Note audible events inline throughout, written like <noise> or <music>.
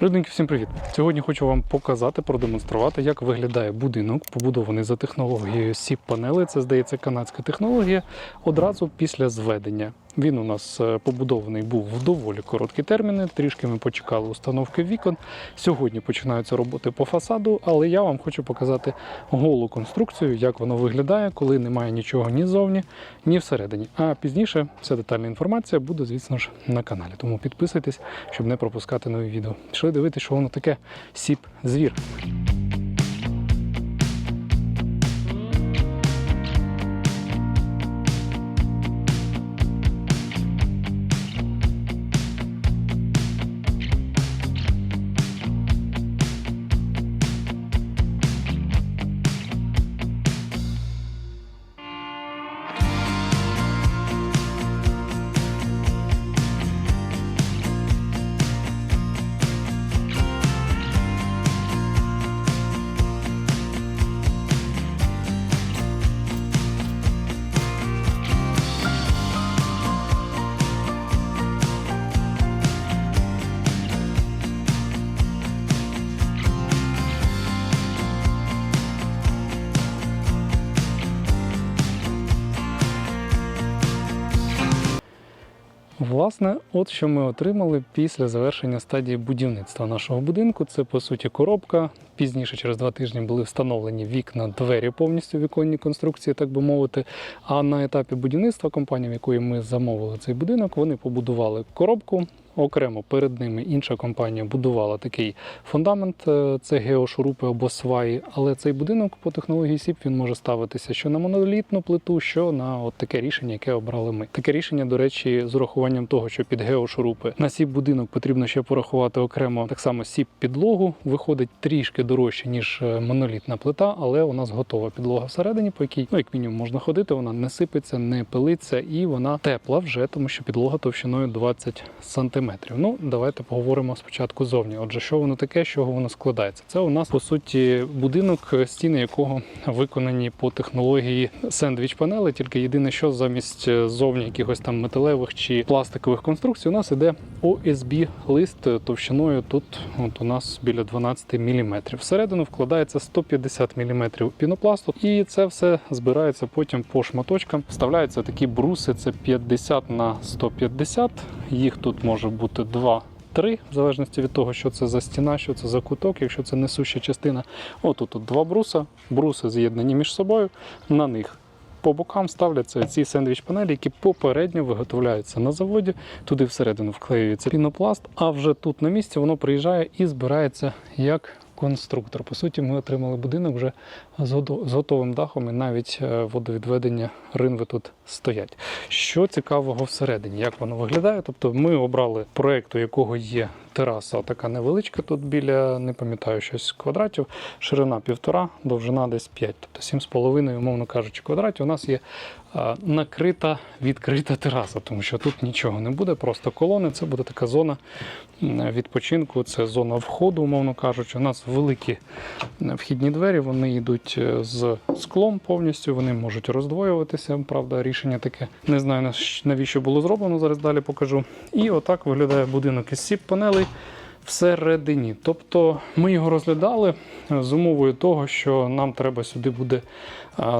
Руденьки, всім привіт! Сьогодні хочу вам показати, продемонструвати, як виглядає будинок, побудований за технологією сіп панели Це здається канадська технологія. Одразу після зведення. Він у нас е, побудований був в доволі короткі терміни. Трішки ми почекали установки вікон. Сьогодні починаються роботи по фасаду, але я вам хочу показати голу конструкцію, як воно виглядає, коли немає нічого ні ззовні, ні всередині. А пізніше вся детальна інформація буде, звісно ж, на каналі. Тому підписуйтесь, щоб не пропускати нові відео. Пішли дивитися, що воно таке сіп звір. Власне, от що ми отримали після завершення стадії будівництва нашого будинку. Це по суті коробка. Пізніше, через два тижні, були встановлені вікна, двері повністю віконні конструкції, так би мовити. А на етапі будівництва компанії, в якої ми замовили цей будинок, вони побудували коробку. Окремо перед ними інша компанія будувала такий фундамент, е, це геошурупи або сваї. Але цей будинок по технології СІП він може ставитися що на монолітну плиту, що на от таке рішення, яке обрали ми. Таке рішення, до речі, з урахуванням того, що під геошурупи на сіп будинок потрібно ще порахувати окремо так само сіп підлогу. Виходить трішки дорожче ніж е, монолітна плита, але у нас готова підлога всередині, по якій ну як мінімум можна ходити. Вона не сипеться, не пилиться і вона тепла вже, тому що підлога товщиною 20 см. Ну, давайте поговоримо спочатку зовні. Отже, що воно таке, з чого воно складається? Це у нас по суті будинок, стіни якого виконані по технології сендвіч панели. Тільки єдине, що замість е, зовні якихось там металевих чи пластикових конструкцій, у нас іде OSB лист товщиною тут от у нас біля 12 мм. Всередину вкладається 150 мм пінопласту, і це все збирається потім по шматочкам. Вставляються такі бруси, це 50 на 150. Їх тут може бути два. Три, в залежності від того, що це за стіна, що це за куток, якщо це несуща частина. Отут тут два бруса, бруси з'єднані між собою. На них по бокам ставляться ці сендвіч-панелі, які попередньо виготовляються на заводі. Туди всередину вклеюється пінопласт, а вже тут на місці воно приїжджає і збирається як конструктор. По суті, ми отримали будинок вже з готовим дахом, і навіть е, водовідведення ринви тут стоять. Що цікавого всередині, як воно виглядає? Тобто ми обрали проект, у якого є тераса, така невеличка, тут біля, не пам'ятаю, щось квадратів, ширина півтора, довжина десь 5, тобто 7,5, умовно кажучи, квадратів. У нас є накрита відкрита тераса, тому що тут нічого не буде, просто колони. Це буде така зона відпочинку, це зона входу, умовно кажучи. У нас великі вхідні двері, вони йдуть е, з склом повністю, вони можуть роздвоюватися. Правда, рішення таке. Не знаю навіщо було зроблено. Зараз далі покажу. І отак виглядає будинок із сіп панелей. Всередині, тобто ми його розглядали е, з умовою того, що нам треба сюди буде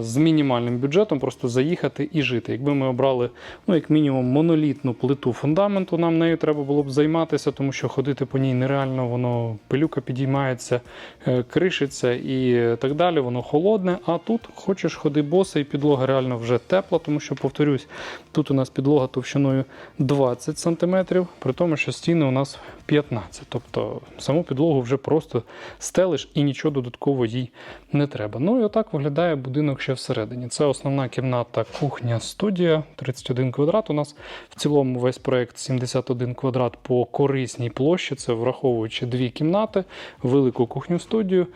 з мінімальним бюджетом просто заїхати і жити. Якби ми обрали, ну як мінімум, монолітну плиту фундаменту, нам нею треба було б займатися, тому що ходити по ній нереально, воно пилюка підіймається, е, кришиться і так далі. Воно холодне. А тут хочеш ходи босий, підлога реально вже тепла, тому що повторюсь, тут у нас підлога товщиною 20 см, при тому, що стіни у нас 15. Тобто саму підлогу вже просто стелиш і нічого додатково їй не треба. Ну і отак виглядає будинок ще всередині. Це основна кімната, кухня, студія, 31 квадрат. У нас в цілому весь проект 71 квадрат по корисній площі. Це враховуючи дві кімнати, велику кухню студію.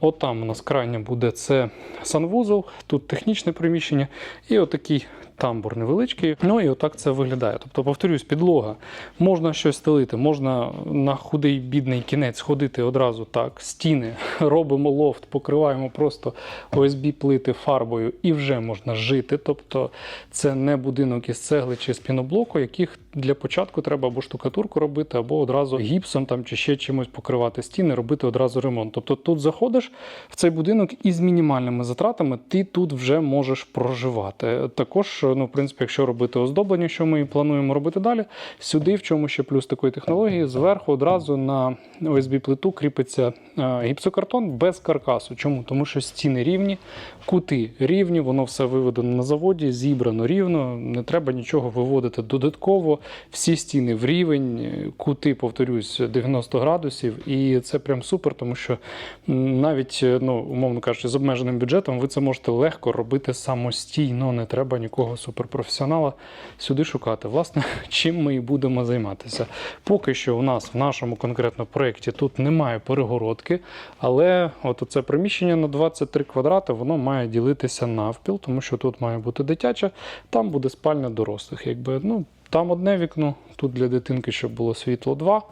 Отам у нас крайня буде це санвузол, тут технічне приміщення і отакий тамбур невеличкий. Ну і отак це виглядає. Тобто, повторюсь, підлога. Можна щось стелити, можна на худий бідний кінець ходити одразу так. Стіни, <laughs> робимо лофт, покриваємо просто ОСБ плити фарбою і вже можна жити. Тобто це не будинок із цегли чи з піноблоку, яких для початку треба або штукатурку робити, або одразу гіпсом там чи ще чимось покривати стіни, робити одразу ремонт. Тобто тут заходиш в цей будинок із мінімальними затратами, ти тут вже можеш проживати. Також, ну, в принципі, якщо робити оздоблення, що ми і плануємо робити далі, сюди, в чому ще плюс такої технології, зверху одразу на ОСБ плиту кріпиться е, гіпсокартон без каркасу. Чому? Тому що стіни рівні, кути рівні, воно все виведено на заводі, зібрано рівно, не треба нічого виводити додатково. Всі стіни в рівень, е, кути, повторюсь, 90 градусів, і це прям супер, тому що навіть, е, ну, умовно кажучи, з обмеженим бюджетом ви це можете легко робити самостійно, не треба нікого суперпрофесіонала сюди шукати. Власне, <laughs> чим ми і будемо займатися. Поки що у нас в нашому конкретно проєкті тут немає перегородки, але от це приміщення на 23 квадрати, воно має ділитися навпіл, тому що тут має бути дитяча, там буде спальня дорослих. Якби, ну, там одне вікно, тут для дитинки, щоб було світло два.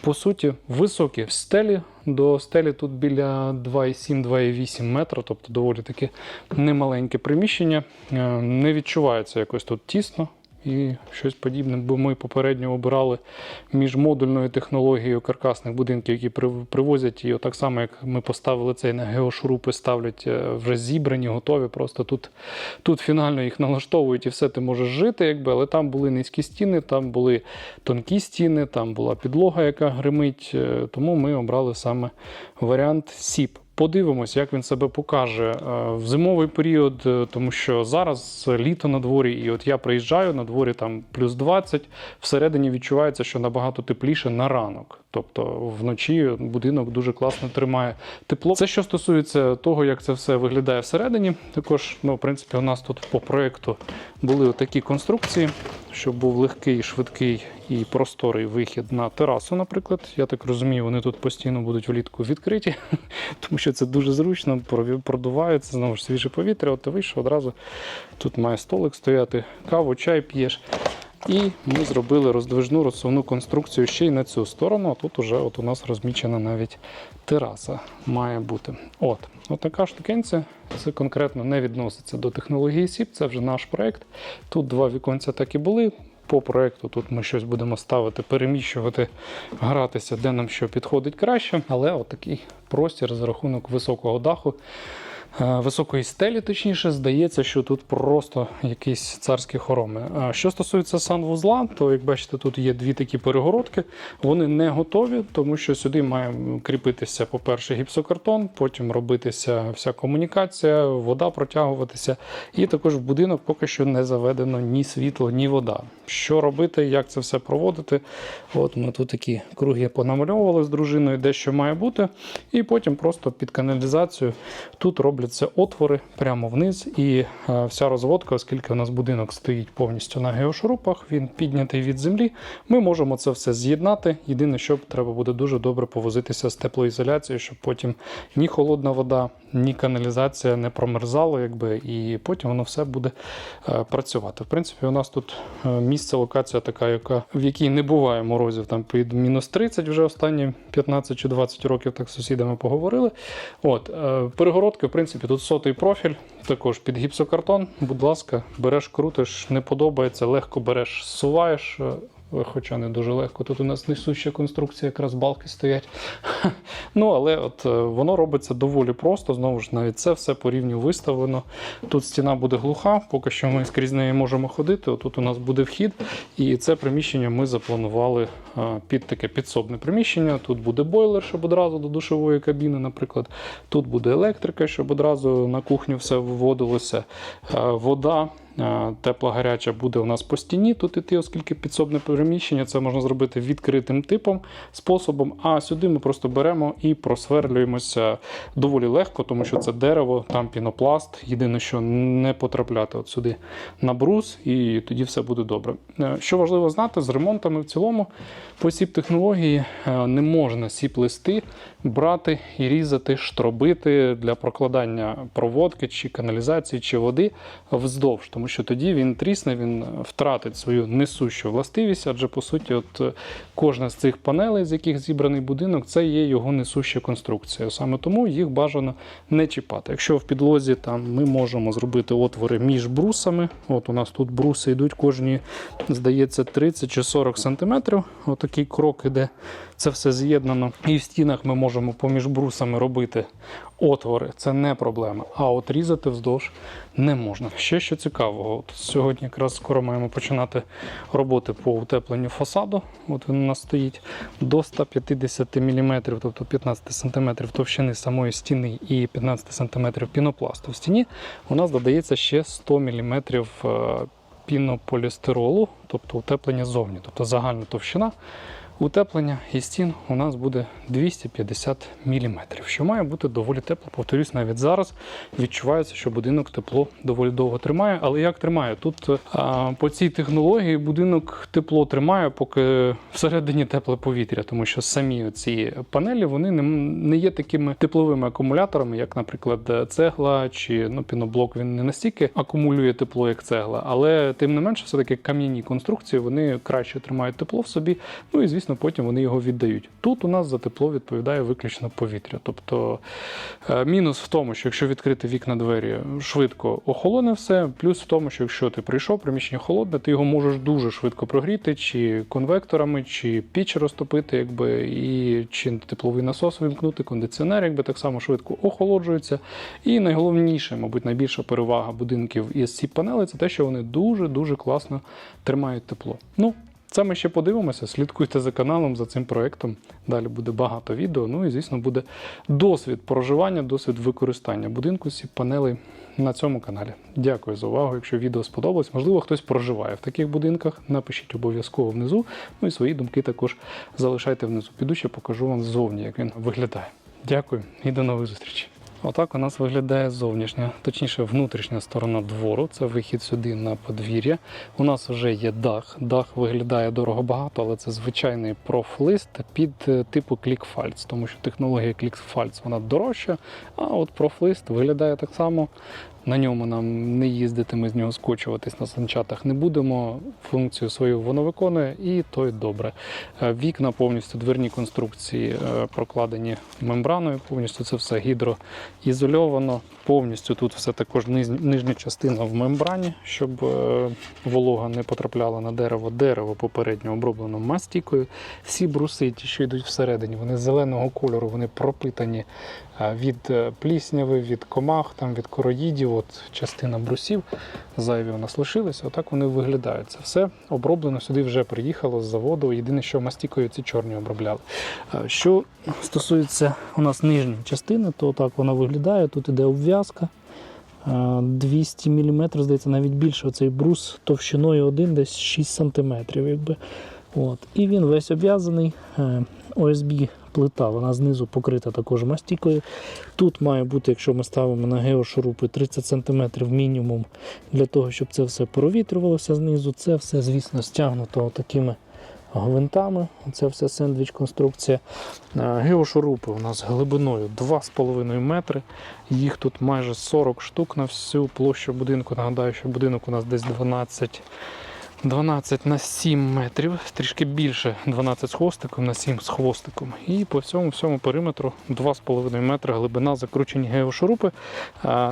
По суті, високі в стелі. До стелі тут біля 2,7-2,8 метра, тобто доволі таки немаленьке приміщення. Е, Не відчувається якось тут тісно і щось подібне, бо ми попередньо обирали між модульною технологією каркасних будинків, які привозять її, так само, як ми поставили цей на геошурупи, ставлять е, вже зібрані, готові. Просто тут, тут фінально їх налаштовують і все ти можеш жити, якби, але там були низькі стіни, там були тонкі стіни, там була підлога, яка гримить. е, Тому ми обрали саме варіант СІП. Подивимось, як він себе покаже е, в зимовий період, е, тому що зараз літо на дворі, і от я приїжджаю на дворі там плюс 20, всередині відчувається, що набагато тепліше на ранок. Тобто вночі будинок дуже класно тримає тепло. Це що стосується того, як це все виглядає всередині. Також, ну, в принципі, у нас тут по проєкту були такі конструкції, щоб був легкий, швидкий і просторий вихід на терасу, наприклад. Я так розумію, вони тут постійно будуть влітку відкриті, <laughs> тому що це дуже зручно, продувається, знову ж свіже повітря. От ти вийшов одразу. Тут має столик стояти, каву, чай п'єш. І ми зробили роздвижну розсувну конструкцію ще й на цю сторону. А тут уже от у нас розмічена навіть тераса має бути. От, от така штукенця. Це конкретно не відноситься до технології СІП, це вже наш проект. Тут два віконця так і були. По проекту тут ми щось будемо ставити, переміщувати, гратися, де нам що підходить краще. Але от такий простір за рахунок високого даху. Е, Високої стелі, точніше, здається, що тут просто якісь царські хороми. Що стосується санвузла, то як бачите, тут є дві такі перегородки. Вони не готові, тому що сюди має кріпитися, по-перше, гіпсокартон, потім робитися вся комунікація, вода протягуватися. І також в будинок поки що не заведено ні світло, ні вода. Що робити, як це все проводити? От ми тут такі круги понамальовували з дружиною, де що має бути. І потім просто під каналізацію тут робляться отвори прямо вниз. І е, вся розводка, оскільки у нас будинок стоїть повністю на геошурупах, він піднятий від землі. Ми можемо це все з'єднати. Єдине, що треба буде дуже добре повозитися з теплоізоляцією, щоб потім ні холодна вода, ні каналізація не промерзало, якби, і потім воно все буде е, працювати. В принципі, у нас тут е, місце, локація така, яка, в якій не буває морозів там під мінус 30 вже останні 15 чи 20 років, так з сусідами поговорили. От, перегородки, в принципі, тут сотий профіль, також під гіпсокартон. Будь ласка, береш, крутиш, не подобається, легко береш, суваєш. Хоча не дуже легко. Тут у нас несуща конструкція, якраз балки стоять. <laughs> Ну, але от е, воно робиться доволі просто. Знову ж навіть це все по рівню виставлено. Тут стіна буде глуха, поки що ми скрізь неї можемо ходити. Отут у нас буде вхід, і це приміщення ми запланували е, під таке підсобне приміщення. Тут буде бойлер, щоб одразу до душової кабіни, наприклад. Тут буде електрика, щоб одразу на кухню все виводилося. Е, Вода. Тепла гаряча буде у нас по стіні тут іти, оскільки підсобне приміщення, це можна зробити відкритим типом способом. А сюди ми просто беремо і просверлюємося доволі легко, тому що це дерево, там пінопласт. Єдине, що не потрапляти от сюди на брус, і тоді все буде добре. Е, Що важливо знати, з ремонтами в цілому по сіп технології е, не можна сіп листи брати і різати, штробити для прокладання проводки чи каналізації чи води вздовж, тому тому що тоді він трісне, він втратить свою несущу властивість, адже по суті, от е, кожна з цих панелей, з яких зібраний будинок, це є його несуща конструкція. Саме тому їх бажано не чіпати. Якщо в підлозі там ми можемо зробити отвори між брусами, от у нас тут бруси йдуть кожні, здається, 30 чи 40 сантиметрів. Отакий крок іде. Це все з'єднано. І в стінах ми можемо поміж брусами робити отвори. Це не проблема. А от різати вздовж не можна. Ще що цікавого, от сьогодні якраз скоро маємо починати роботи по утепленню фасаду. От він у нас стоїть до 150 мм, тобто 15 см товщини самої стіни і 15 см пінопласту в стіні. У нас додається ще 100 мм пінополістиролу, тобто утеплення зовні, тобто загальна товщина. Утеплення і стін у нас буде 250 мм, що має бути доволі тепло. Повторюсь, навіть зараз відчувається, що будинок тепло доволі довго тримає. Але як тримає? Тут а, по цій технології будинок тепло тримає, поки всередині тепле повітря, тому що самі ці панелі вони не, не є такими тепловими акумуляторами, як, наприклад, цегла чи ну, піноблок. Він не настільки акумулює тепло, як цегла, але тим не менше, все таки кам'яні конструкції вони краще тримають тепло в собі. Ну і звісно, потім вони його віддають. Тут у нас за тепло відповідає виключно повітря. Тобто е, мінус в тому, що якщо відкрити вікна двері, швидко охолоне все. Плюс в тому, що якщо ти прийшов, приміщення холодне, ти його можеш дуже швидко прогріти, чи конвекторами, чи піч розтопити, якби і чи тепловий насос вимкнути, кондиціонер, якби так само швидко охолоджується. І найголовніше, мабуть, найбільша перевага будинків із ці панели це те, що вони дуже дуже класно тримають тепло. Ну, це ми ще подивимося. Слідкуйте за каналом, за цим проєктом. Далі буде багато відео. Ну і, звісно, буде досвід проживання, досвід використання будинку з панелей на цьому каналі. Дякую за увагу. Якщо відео сподобалось, можливо, хтось проживає в таких будинках. Напишіть обов'язково внизу. Ну і свої думки також залишайте внизу. Піду ще покажу вам ззовні, як він виглядає. Дякую і до нових зустрічей. Отак у нас виглядає зовнішня, точніше, внутрішня сторона двору. Це вихід сюди на подвір'я. У нас вже є дах. Дах виглядає дорого-багато, але це звичайний профлист під е, типу клікфальц, тому що технологія клікфальц вона дорожча, а от профлист виглядає так само. На ньому нам не їздити, ми з нього скочуватись на санчатах не будемо. Функцію свою воно виконує і то й добре. Е, Вікна повністю дверні конструкції е, прокладені мембраною, повністю це все гідроізольовано. Повністю тут все також нижня частина в мембрані, щоб е, волога не потрапляла на дерево. Дерево попередньо оброблено мастікою. Всі бруси, ті, що йдуть всередині, вони зеленого кольору, вони пропитані від плісняви, від комах, там, від короїдів. От частина брусів зайві у нас лишилися. Отак вони виглядають. Це все оброблено сюди вже приїхало з заводу. Єдине, що мастікою ці чорні обробляли. Що стосується у нас нижньої частини, то так вона виглядає. Тут іде обв'язка. Е, 200 мм, здається, навіть більше. Оцей брус товщиною один десь 6 см. Якби. От. І він весь обв'язаний. Е, ОСБ плита, вона знизу покрита також мастікою. Тут має бути, якщо ми ставимо на геошурупи 30 см мінімум для того, щоб це все провітрювалося знизу. Це все, звісно, стягнуто такими гвинтами. Це все сендвіч конструкція. Е, Геошурупи у нас глибиною 2,5 метри. Їх тут майже 40 штук на всю площу будинку. Нагадаю, що будинок у нас десь 12. 12 на 7 метрів, трішки більше 12 з хвостиком на 7 з хвостиком. І по всьому всьому периметру 2,5 метра глибина закручені геошурупи,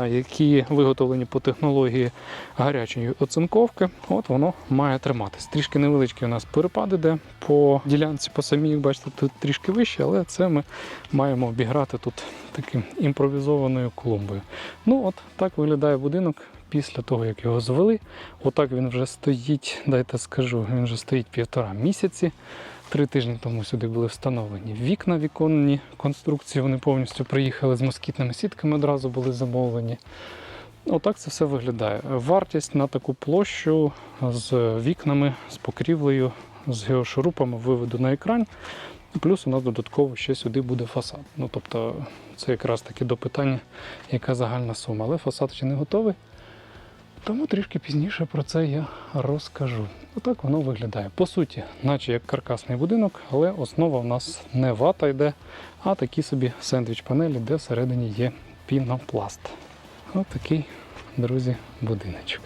які виготовлені по технології гарячої оцинковки. От воно має триматись. Трішки невеличкі у нас перепади, де по ділянці по самій, бачите, тут трішки вище, але це ми маємо обіграти тут таким імпровізованою клумбою. Ну от так виглядає будинок після того, як його звели. Отак він вже стоїть, дайте скажу, він вже стоїть півтора місяці. Три тижні тому сюди були встановлені вікна віконні конструкції. Вони повністю приїхали з москітними сітками, одразу були замовлені. Отак це все виглядає. Вартість на таку площу з вікнами, з покрівлею, з геошурупами виведу на екран. Плюс у нас додатково ще сюди буде фасад. Ну тобто це якраз таки до питання, яка загальна сума. Але фасад ще не готовий. Тому трішки пізніше про це я розкажу. Отак воно виглядає. По суті, наче як каркасний будинок, але основа в нас не вата йде, а такі собі сендвіч-панелі, де всередині є пінопласт. Отакий, друзі, будиночок.